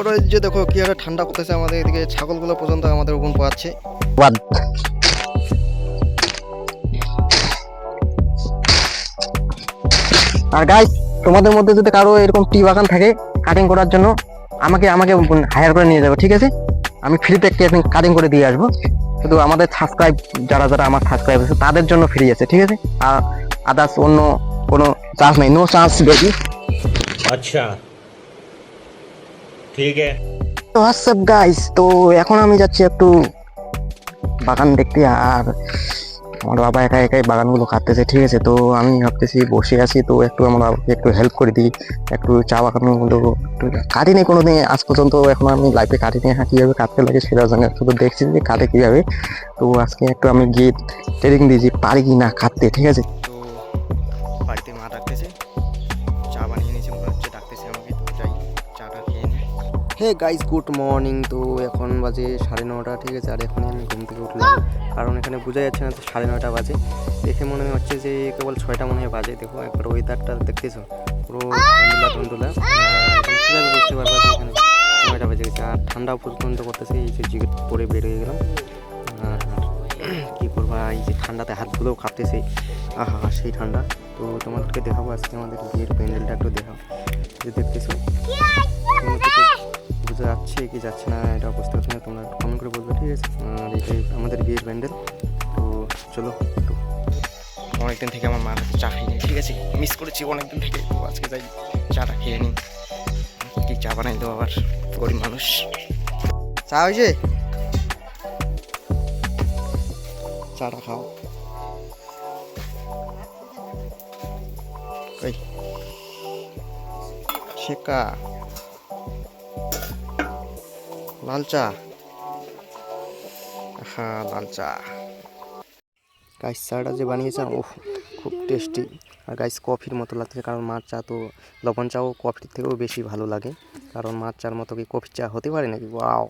ওরা যে দেখো ঠান্ডা করতেছে আমাদের এদিকে ছাগলগুলো পর্যন্ত আমাদের ওপর পাচ্ছে। আর গাইস তোমাদের মধ্যে যদি কারও এরকম টি বাগান থাকে কাটিং করার জন্য আমাকে আমাকে হায়ার করে নিয়ে যাবে ঠিক আছে? আমি ফ্রিতে কাটিং করে দিয়ে আসব। শুধু আমাদের সাবস্ক্রাইব যারা যারা আমার সাবস্ক্রাইব আছে তাদের জন্য ফ্রি আছে ঠিক আছে? আর আদার্স অন্য কোনো চান্স নেই নো চান্স বেশি আচ্ছা। ঠিক আছে তো হোয়াটসঅ্যাপ গাইস তো এখন আমি যাচ্ছি একটু বাগান দেখতে আর আমার বাবা একা একাই বাগানগুলো কাটতেছে ঠিক আছে? তো আমি ভাবতেছি বসে আছি তো একটু আমার বাবাকে একটু হেল্প করে দিই একটু চা বাগানগুলো একটু কাটিনি কোনো দিন আজ পর্যন্ত এখন আমি লাইফে কাটিনি হ্যাঁ কীভাবে কাটতে লাগে সেটা জানি শুধু দেখছি যে কাটে কীভাবে। তো আজকে একটু আমি গিয়ে ট্রেনিং যে পারি কি না কাটতে ঠিক আছে? বাড়িতে মা রাখতেছে চা বানিয়ে হে গাইস গুড মর্নিং তো এখন বাজে সাড়ে নটা ঠিক আছে? আর এখনই আমি ঘুম থেকে উঠলাম। কারণ এখানে বোঝা যাচ্ছে না তো সাড়ে নটা বাজে। দেখে মনে হচ্ছে যে কেবল ছয়টা মনে হয় বাজে। দেখো একবার ওয়েদারটা দেখতেছো? পুরো ধুন্দুলা ধুন্দুলা। কীভাবে বুঝতে পারব এখানে নয়টা বেজে গেছে। আর ঠান্ডাও পর্যন্ত করতেছে এই যে জিগেট পরে বের হয়ে গেলাম। আর কী করব এই যে ঠান্ডাতে হাতগুলোও কাঁপতেছে। আহা সেই ঠান্ডা। তো তোমাদেরকে দেখাবো আজকে আমাদের বিয়ের প্যান্ডেলটা একটু দেখাও। যে দেখতেছো? যাচ্ছে কি যাচ্ছে না, এটা বুঝতে পারছি না, তোমরা কমেন্ট করে বলবে, ঠিক আছে? আর এটাই আমাদের বিয়ের প্যান্ডেল তো চলো, একটু অনেকদিন থেকে আমার মার হাতে চা খাইনি ঠিক আছে? মিস করেছি অনেকদিন থেকে, তো আজকে যাই চাটা খেয়ে নিই। কি চা বানাই দেবো আবার, গরিব মানুষ। চা হয়েছে চাটা খাও। শেকা লাল চা হ্যাঁ লাল চা গাইস চাটা যে বানিয়েছে ও খুব টেস্টি আর গাইস কফির মতো লাগছে কারণ মাছ চা তো, লবণ চাও কফির থেকেও বেশি ভালো লাগে। কারণ মাছ চার মতো কি কফি চা হতে পারে নাকি? ওয়াও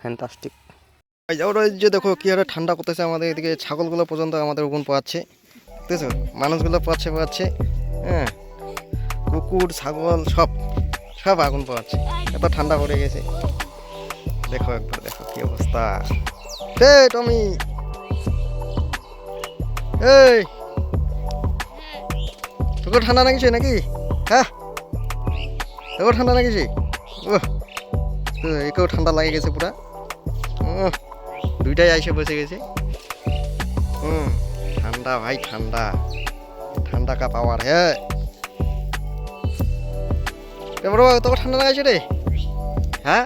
ফ্যান্টাস্টিক যে দেখো, কি হারে ঠান্ডা করতেছে আমাদের এদিকে, ছাগলগুলো পর্যন্ত আমাদের ওগুন পাচ্ছে দেখতেছো মানুষগুলো পাচ্ছে পাচ্ছে হ্যাঁ? কুকুর, ছাগল, সব সব আগুন পাচ্ছে এত ঠান্ডা পড়ে গেছে। দেখো একবার, দেখো কি অবস্থা। Hey Tommy. এই। তোকে ঠান্ডা লাগিছে নাকি? হ্যাঁ? তোকে ঠান্ডা লাগিছে? ও একেও ঠান্ডা লাগে গেছে পুরা। দুইটাই আইসে বসে গেছে। হুম ঠান্ডা ভাই, ঠান্ডা। ঠান্ডা কা পাওয়ার হ্যাঁ এবার তোকে ঠান্ডা লাগাইছে রে? হ্যাঁ?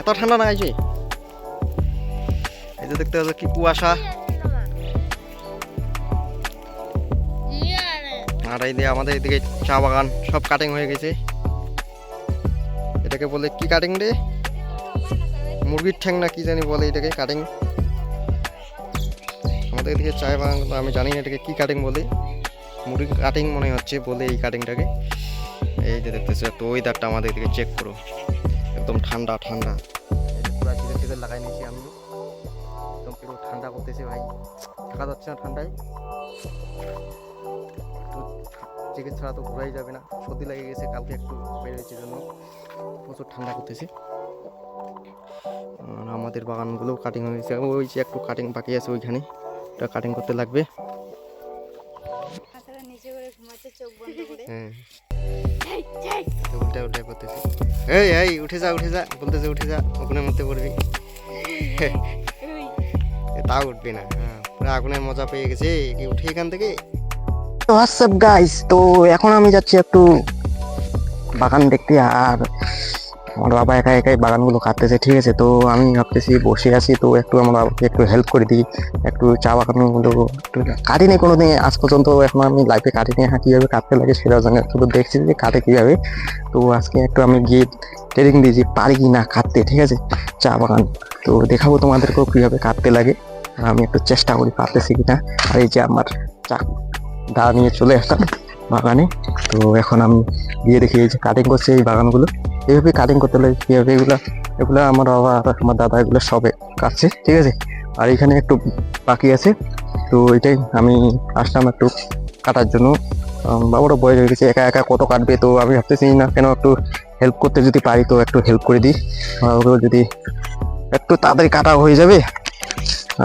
এত ঠান্ডা লাগাইছে এই যে দেখতে পাচ্ছ কি কুয়াশা। আর এই আমাদের এদিকে চা বাগান, সব কাটিং হয়ে গেছে। এটাকে বলে কি কাটিং রে? মুরগির ঠ্যাং না কি জানি বলে এটাকে কাটিং আমাদের এদিকে চা বাগান আমি জানি না এটাকে কি কাটিং বলে। মুরগি কাটিং মনে হচ্ছে বলে এই কাটিংটাকে এই যে দেখতেছো, তো ওয়েদারটা আমাদের এদিকে চেক করো। একদম ঠান্ডা ঠান্ডা। পুরো টিকে টিকে লাগাই নিয়েছি আমি। একদম পুরো ঠান্ডা করতেছে ভাই। থাকা যাচ্ছে না ঠান্ডায়। একটু চিকেন ছাড়া তো ঘোরাই যাবে না। সর্দি লেগে গেছে কালকে একটু বেড়েছে জন্য। প্রচুর ঠান্ডা করতেছে। আর আমাদের বাগানগুলো কাটিং হয়ে গেছে। ওই যে একটু কাটিং বাকি আছে ওইখানে। ওটা কাটিং করতে লাগবে। মাথাটা নিচে করে ঘুমাচ্ছে চোখ বন্ধ করে। হ্যাঁ। উল্টা উল্টা করতেছে। এই এই, উঠে যা উঠে যা, বলতেছে উঠে যা, আগুনের মধ্যে পড়বি। তাও উঠবি না হ্যাঁ পুরো আগুনের মজা পেয়ে গেছে, কি উঠে এখান থেকে? হোয়াটসঅ্যাপ গাইস তো এখন আমি যাচ্ছি একটু বাগান দেখতে, আর আমার বাবা একা একাই বাগানগুলো কাটতেছে, ঠিক আছে? তো আমি ভাবতেছি বসে আছি, তো একটু আমার বাবাকে একটু হেল্প করে দিই, একটু চা বাগানগুলো একটু কাটিনি কোনো দিন আজ পর্যন্ত এখন আমি লাইফে কাটিনি হ্যাঁ কীভাবে কাটতে লাগে সেটা জানি না। শুধু দেখছি যে কাটে কীভাবে। তো আজকে একটু আমি গিয়ে ট্রেনিং দিয়েছি পারি কি না কাটতে, ঠিক আছে? চা বাগান, তো দেখাবো তোমাদেরকেও কীভাবে কাটতে লাগে আমি একটু চেষ্টা করি পারতেছি কিনা। আর এই যে আমার চা দা নিয়ে চলে আসলাম বাগানে, তো এখন আমি গিয়ে দেখি এই যে কাটিং করছে এই বাগানগুলো। এইভাবে কাটিং করতে লাগে, কীভাবে এগুলো এগুলো আমার বাবা আর আমার দাদা এগুলো সবে কাটছে, ঠিক আছে? আর এখানে একটু বাকি আছে, তো এটাই আমি আসলাম একটু কাটার জন্য। বাবারও বয়স হয়ে গেছে, একা একা কত কাটবে তো আমি ভাবতেছি না, কেন একটু হেল্প করতে যদি পারি তো একটু হেল্প করে দিই। ওকেও যদি একটু তাড়াতাড়ি কাটা হয়ে যাবে,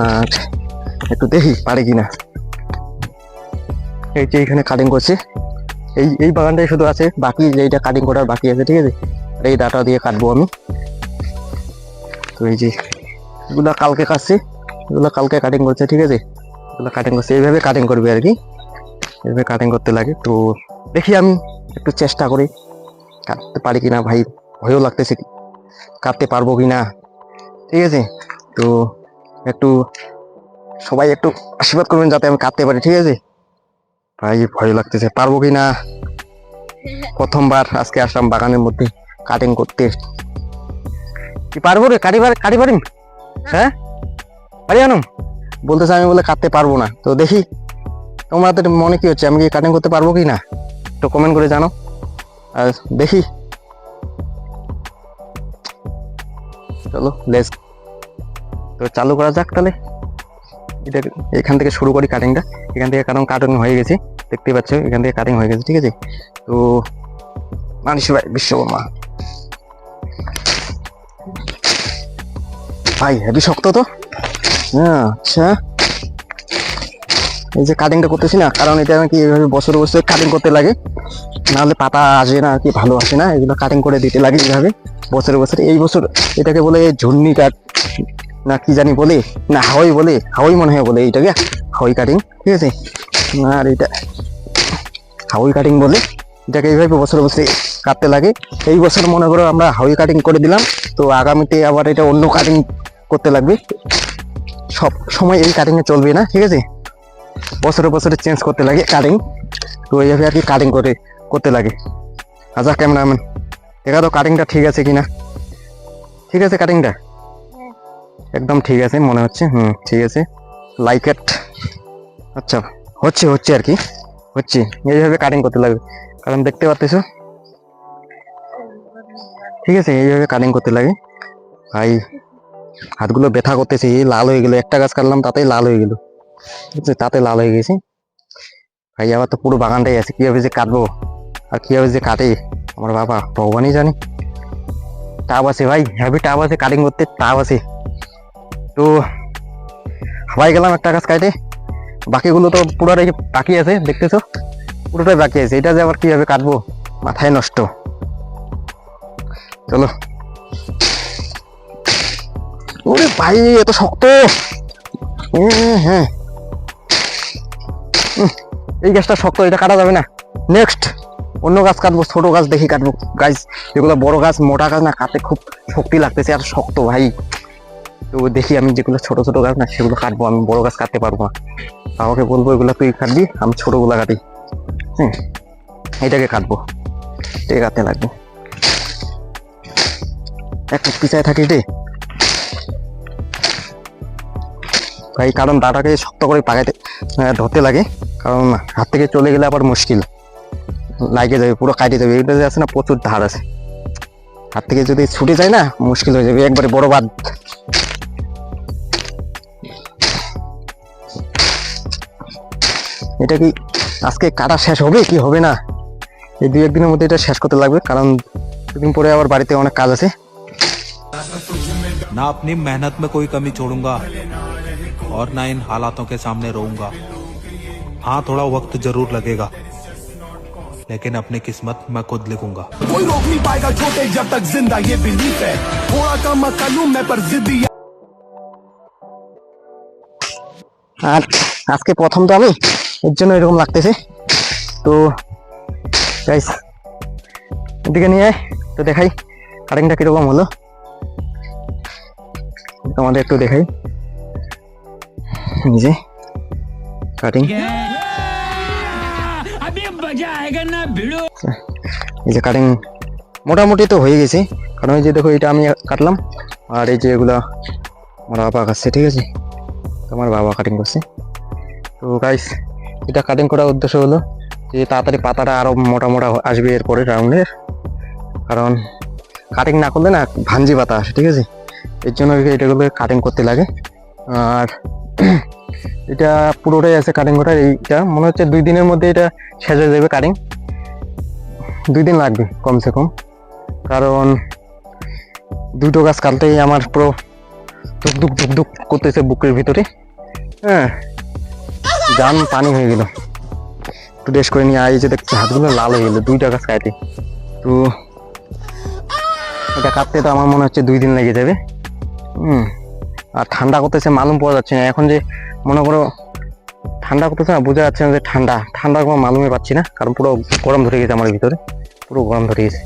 আর একটু দেখি পারে কিনা। এই যে এখানে কাটিং করছে, এই এই বাগানটাই শুধু আছে, বাকি এইটা কাটিং করার বাকি আছে, ঠিক আছে? আর এই ডাটা দিয়ে কাটবো আমি। তো এই যে এগুলা কালকে কাটছি, এগুলো কালকে কাটিং করছে, ঠিক আছে? এগুলো কাটিং করছে, এইভাবে কাটিং করবে আর কি। এইভাবে কাটিং করতে লাগে, তো দেখি আমি একটু চেষ্টা করি। কাটতে পারি কিনা ভাই, ভয়ও লাগতেছে কাটতে পারব কিনা? ঠিক আছে? তো একটু সবাই একটু আশীর্বাদ করবেন যাতে আমি কাটতে পারি, ঠিক আছে? ভাই, ভয় লাগতেছে, পারব কিনা? প্রথমবার আজকে আসলাম বাগানের মধ্যে। কাটিং করতে। কি পারব রে? কাটি কাটি পারিম হ্যাঁ? পারি আনুম? বলতেছে আমি বলে কাটতে পারব না। তো দেখি, তোমাদের মনে কি হচ্ছে? আমি কি কাটিং করতে পারব কি না? একটু কমেন্ট করে জানো আর দেখি। চলো লেস তো চালু করা যাক তাহলে। এটা এখান থেকে শুরু করি কাটিংটা এখান থেকে কারণ কাটিং হয়ে গেছে। দেখতে পাচ্ছ, এখান থেকে কাটিং হয়ে গেছে, ঠিক আছে? তো মানিস ভাই, বিশ্বকর্মা। ভাই হেভি শক্ত তো? হ্যাঁ আচ্ছা। এই যে কাটিংটা করতেছি না, কারণ এটা নাকি এইভাবে বছর বছর কাটিং করতে লাগে। নাহলে পাতা আসে না, কি ভালো আসে না, এগুলো কাটিং করে দিতে লাগে এইভাবে বছরে বছরে। এই বছর এটাকে বলে ঝুন্নি কাট না কি জানি বলে, না হাওয়াই বলে, হাওয়াই মনে হয় বলে এইটাকে, হাওয়াই কাটিং ঠিক আছে? আর এটা হাওয়াই কাটিং বলে, এটাকে এইভাবে বছর বছরে কাটতে লাগে। এই বছর মনে করো আমরা হাউই কাটিং করে দিলাম, তো আগামীতে আবার এটা অন্য কাটিং করতে লাগবে। সব সময় এই কাটিংয়ে চলবে না, ঠিক আছে? বছরে বছরে চেঞ্জ করতে লাগে কাটিং তো এইভাবে আর কি কাটিং করে, করতে লাগে। আচ্ছা ক্যামেরাম্যান দেখা তো কাটিংটা ঠিক আছে কিনা। ঠিক আছে কাটিংটা একদম ঠিক আছে, মনে হচ্ছে। হুম, ঠিক আছে। লাইক এট আচ্ছা হচ্ছে হচ্ছে আর কি। হচ্ছে, এইভাবে কাটিং করতে লাগবে। কারণ দেখতে পাচ্তেছো ঠিক আছে, এইভাবে কাটিং করতে লাগে। ভাই, হাতগুলো ব্যথা করতেছে লাল হয়ে গেল। একটা গাছ কাটলাম, তাতেই লাল হয়ে গেল। বুঝছ তাতে লাল হয়ে গেছে। ভাই আবার তো পুরো বাগানটাই আছে, কীভাবে যে কাটবো? আর কীভাবে যে কাটে? আমার বাবা, ভগবানই জানে। টাপ আছে ভাই হ্যাভি টাপ আছে কাটিং করতে টাপ আছে। তো হাওয়াই গেলাম একটা গাছ কাটে। বাকিগুলো তো পুরোটাই বাকি আছে, দেখতেছো? পুরোটাই বাকি আছে। এটা যে আবার কীভাবে কাটবো? মাথায় নষ্ট। চলো। ওরে ভাই, এত শক্ত। হ্যাঁ হ্যাঁ। এই গাছটা শক্ত, এটা কাটা যাবে না। নেক্সট অন্য গাছ কাটবো, ছোট গাছ দেখি কাটবো। গাছ যেগুলো বড় গাছ, মোটা গাছ না, কাটতে খুব শক্তি লাগতেছে আর শক্ত ভাই। তো দেখি আমি যেগুলো ছোট ছোট গাছ না, সেগুলো কাটবো, আমি বড় গাছ কাটতে পারব না। বাবাকে বলব এগুলো তুই কাটবি, আমি ছোটগুলো কাটি। হ্যাঁ এটাকে কাটবো। এটাকে কাটতে লাগবে। একটু পিছায় থাকিস রে ভাই, কারণ দাটাকে শক্ত করে পাকাইতে ধরতে লাগে। কারণ হাত থেকে চলে গেলে আবার মুশকিল। লাগে যাবে পুরো কাটে যাবে এটা আছে না, প্রচুর ধার আছে। হাত থেকে যদি ছুটে যায় না, মুশকিল হয়ে যাবে। একবারে বড় বাদ। এটা কি আজকে কাটা শেষ হবে কি হবে না? এই দুই একদিনের মধ্যে এটা শেষ করতে লাগবে। কারণ দুদিন পরে আবার বাড়িতে অনেক কাজ আছে। ना अपनी मेहनत में कोई कमी छोड़ूंगा और ना इन हालातों के सामने रहूंगा हाँ थोड़ा वक्त जरूर लगेगा लेकिन अपनी किस्मत मैं खुद लिखूंगा कोई रोक नहीं पाएगा छोटे जब तक जिंदा ये बिलीफ है थोड़ा कम मत लूं मैं पर जिद्दी আর আজকে প্রথম তো আমি এর জন্য এরকম লাগতেছে তো গাইস এদিকে নিয়ে আয় তো দেখাই কাটিংটা কিরকম হলো তোমাদের একটু দেখাই। নিজে কাটিং এই যে কাটিং মোটামুটি তো হয়ে গেছে। কারণ এই যে দেখো এটা আমি কাটলাম। আর এই যে এগুলা আমার বাবা কাটছে ঠিক আছে? তোমার বাবা কাটিং করছে। তো গাইস এটা কাটিং করার উদ্দেশ্য হলো যে তাড়াতাড়ি পাতাটা আরও মোটা মোটা আসবে এরপরে রাউন্ডের কারণ কাটিং না করলে না ভাঞ্জি পাতা আসে ঠিক আছে? এর জন্য এটাগুলো কাটিং করতে লাগে। আর এটা পুরোটাই আছে কাটিং করার। এইটা মনে হচ্ছে দুই দিনের মধ্যে এটা শেষ হয়ে যাবে কাটিং দুই দিন লাগবে কমসে কম। কারণ দুটো গাছ কাটতেই আমার পুরো ধুক ধুক ধুক ধুক করতেছে বুকের ভিতরে। হ্যাঁ জান পানি হয়ে গেল। একটু রেস্ট করে নিয়ে যে দেখছি হাতগুলো লাল হয়ে গেলো, দুইটা গাছ কাটে। তো এটা কাটতে তো আমার মনে হচ্ছে দুই দিন লেগে যাবে। আর ঠান্ডা করতেছে মালুম পাওয়া যাচ্ছে না। এখন যে মনে করো ঠান্ডা করতেছে না বোঝা যাচ্ছে না যে ঠান্ডা। ঠান্ডা কোনো মালুমে পাচ্ছি না কারণ পুরো গরম ধরে গেছে আমার ভিতরে। পুরো গরম ধরে গেছে।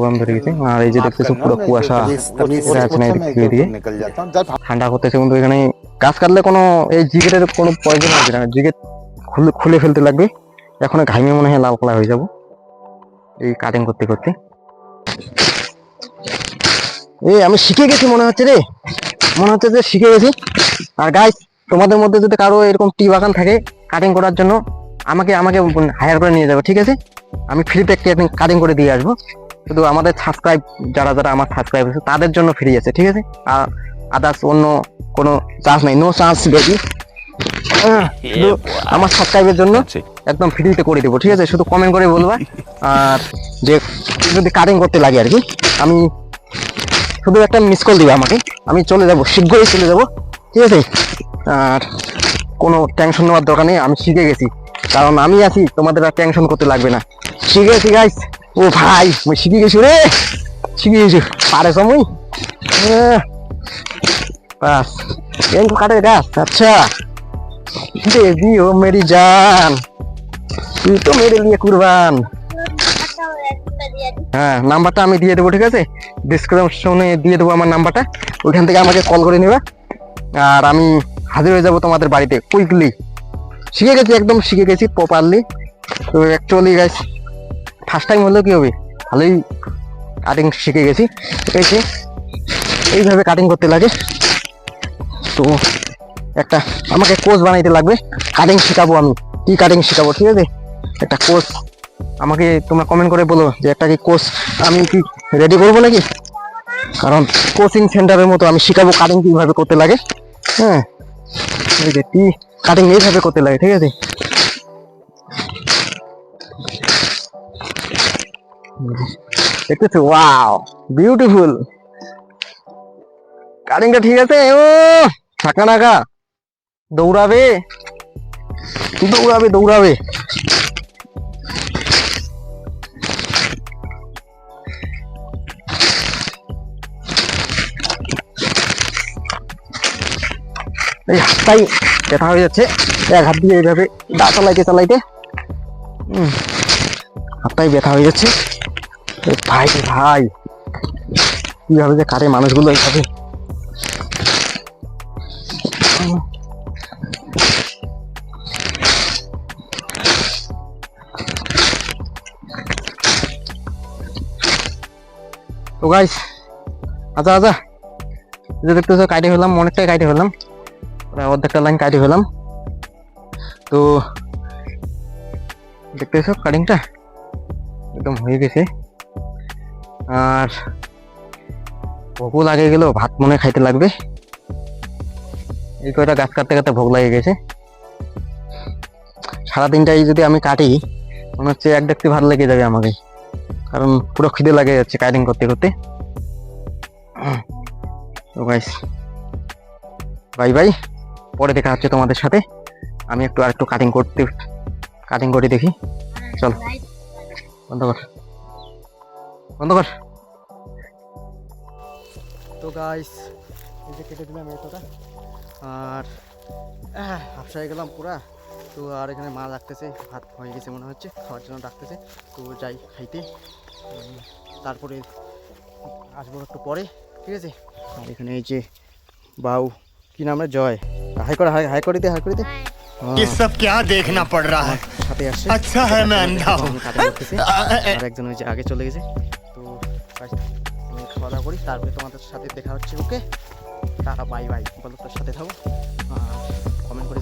গরম ধরে গেছে। আর এই যে পুরো কুয়াশা ঠান্ডা করতেছে কিন্তু এখানে গাছ কাটলে কোনো এই জিগেটের কোনো প্রয়োজন হবে জিগেট খুলে খুলে ফেলতে লাগবে। এখন ঘামে মনে হয় লাল কালা হয়ে যাব। এই কাটিং করতে করতে। এই আমি শিখে গেছি মনে হচ্ছে রে। মনে হচ্ছে যে শিখে গেছি। আর গাইস তোমাদের মধ্যে যদি কারও এরকম টি বাগান থাকে কাটিং করার জন্য আমাকে আমাকে হায়ার করে নিয়ে যাবে ঠিক আছে? আমি ফ্রি ফ্রিতে কাটিং করে দিয়ে আসব। শুধু আমাদের সাবস্ক্রাইব যারা যারা আমার সাবস্ক্রাইব আছে তাদের জন্য ফ্রি আছে ঠিক আছে? আর আদার্স অন্য কোনো চান্স নাই নো চান্স বেবি শুধু আমার সাবস্ক্রাইবের জন্য একদম ফ্রিতে করে দেবো ঠিক আছে? শুধু কমেন্ট করে বলবা। আর যে যদি কাটিং করতে লাগে আর কি আমি শুধু একটা মিস কল দিবে আমাকে। আমি চলে যাব, শীঘ্রই চলে যাব, ঠিক আছে? আর কোনো টেনশন নেওয়ার দরকার নেই, আমি শিখে গেছি। কারণ আমি আছি, তোমাদের আর টেনশন করতে লাগবে না। শিখে গেছি গাইস ও ভাই আমি শিখে গেছি রে। শিখে গেছি। পারে সময়? বাস। এই কাটে গাছ আচ্ছা। বেবি ও মেরি জান, তুই তো মেরে নিয়ে কুরবান। হ্যাঁ নাম্বারটা আমি দিয়ে দেবো, ঠিক আছে? ডিসক্রিপশনে দিয়ে দেবো আমার নাম্বারটা ওইখান থেকে আমাকে কল করে নেবে। আর আমি হাজির হয়ে যাব তোমাদের বাড়িতে কুইকলি শিখে গেছি, একদম শিখে গেছি প্রপারলি তো অ্যাকচুয়ালি গাইস ফার্স্ট টাইম হলেও কি হবে? ভালোই কাটিং শিখে গেছি যে এইভাবে কাটিং করতে লাগে। তো একটা আমাকে কোচ বানাইতে লাগবে। কাটিং শেখাবো আমি। কি কাটিং শেখাবো, ঠিক আছে? একটা কোচ আমাকে তোমরা কমেন্ট করে বলো যে একটা কি কোচ আমি কি রেডি করব নাকি? কারণ কোচিং সেন্টারের মতো আমি শিখাবো কাটিং কীভাবে করতে লাগে। হ্যাঁ যে কি কাটিং এইভাবে করতে লাগে, ঠিক আছে? ওয়াও বিউটিফুল কাটিংটা ঠিক আছে? ও ফাঁকা নাকা দৌড়াবে। দৌড়াবে দৌড়াবে। এই হাতটাই ব্যথা হয়ে যাচ্ছে। এক হাত দিয়ে এইভাবে দা চালাইতে চালাইতে। হাতটাই ব্যথা হয়ে যাচ্ছে। ভাই ভাই, কীভাবে যে কাটে মানুষগুলো এইভাবে। তো গাইস আচ্ছা আচ্ছা। যে দেখতেছো কাটে ফেলাম অনেকটাই কাইটে ফেলাম প্রায় অর্ধেকটা লাইন কাটি ফেলাম। তো দেখতেছো কাটিংটা একদম হয়ে গেছে। আর ভোগও লাগে গেল ভাত মনে খাইতে লাগবে। এই কয়টা গাছ কাটতে কাটতে ভোগ লাগে গেছে। সারাদিনটাই যদি আমি কাটি, মনে হচ্ছে এক দেখতে ভালো লেগে যাবে আমাকে। কারণ পুরো খিদে লাগে যাচ্ছে কাটিং করতে করতে। গাইস বাই বাই পরে দেখা হচ্ছে তোমাদের সাথে। আমি একটু আর একটু কাটিং করতে কাটিং করে দেখি। চল। বন্ধ কর বন্ধ কর তো গাইস এই যে কেটে দিলাম এতটা। আর আহ, হাফসা হয়ে গেলাম পুরা। তো আর এখানে মা ডাকতেছে ভাত হয়ে গেছে মনে হচ্ছে খাওয়ার জন্য ডাকতেছে। তো যাই খাইতে। তারপরে আসব একটু পরে ঠিক আছে? আর এখানে এই যে বাউ কি নাম রে জয় হাই করে হাই হাই করে দে হাই করে দে ये सब क्या देखना पड़ रहा है সাথে আসছে अच्छा है मैं अंधा हूँ কাটিং করতেছে আর একজন ওই যে আগে চলে গেছে তো guys, আমি খাওয়া দাওয়া করি তারপরে তোমাদের সাথে দেখা হচ্ছে ওকে টাটা বাই বাই বলো তোর সাথে থাকো কমেন্ট করে